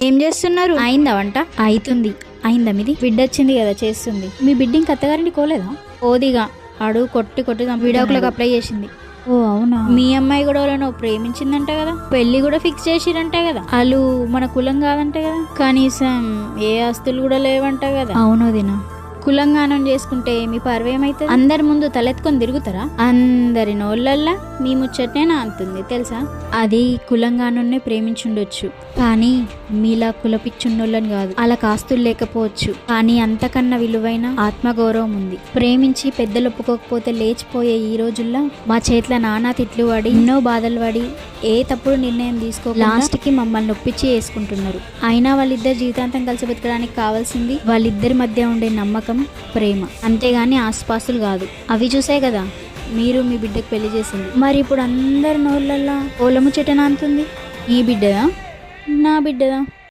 ఏం చేస్తున్నారు? అయిందా వంట అవుతుంది అయిందా మీది బిడ్డ వచ్చింది కదా చేస్తుంది. మీ బిడ్డ ఇంకా అత్తగారిని కోలేదా ఓదిగా అడుగు కొట్టి కొట్టి విడాకులకు అప్లై చేసింది. ఓ అవునా? మీ అమ్మాయి కూడా వాళ్ళను ప్రేమించిందంట కదా? పెళ్ళి కూడా ఫిక్స్ చేసిరంట కదా? వాళ్ళు మన కులం కాదంట కదా? కనీసం ఏ ఆస్తులు కూడా లేవంట కదా? అవును దినా కులంగానం చేసుకుంటే మీ పర్వేమైతే అందరి ముందు తలెత్తుకొని తిరుగుతారా? అందరి నోళ్ళల్లా మీ ముచ్చటేనా అంతుంది తెలుసా? అది కులంగానున్నే ప్రేమించుండొచ్చు. కానీ మీలా కులపిచ్చున్నోళ్ళని కాదు. అలా కాస్తులు లేకపోవచ్చు. కానీ అంతకన్నా విలువైన ఆత్మగౌరవం ఉంది. ప్రేమించి పెద్దలు ఒప్పుకోకపోతే లేచిపోయే ఈ రోజుల్లో మా చేతిలో నానా తిట్లు పడి ఎన్నో బాధలు పడి ఏ తప్పుడు నిర్ణయం తీసుకో లాస్ట్కి మమ్మల్ని ఒప్పించి వేసుకుంటున్నారు. అయినా వాళ్ళిద్దరు జీవితాంతం కలిసి బతకడానికి కావాల్సింది వాళ్ళిద్దరి మధ్య ఉండే నమ్మకం. ప్రేమ. అంతేగాని ఆసుపాసులు కాదు. అవి చూసే కదా మీరు మీ బిడ్డకు పెళ్ళి చేసింది. మరి ఇప్పుడు అందరి నోళ్ళల్లో ఓలము చెట్టన అంతుంది? ఈ బిడ్డదా? నా బిడ్డదా?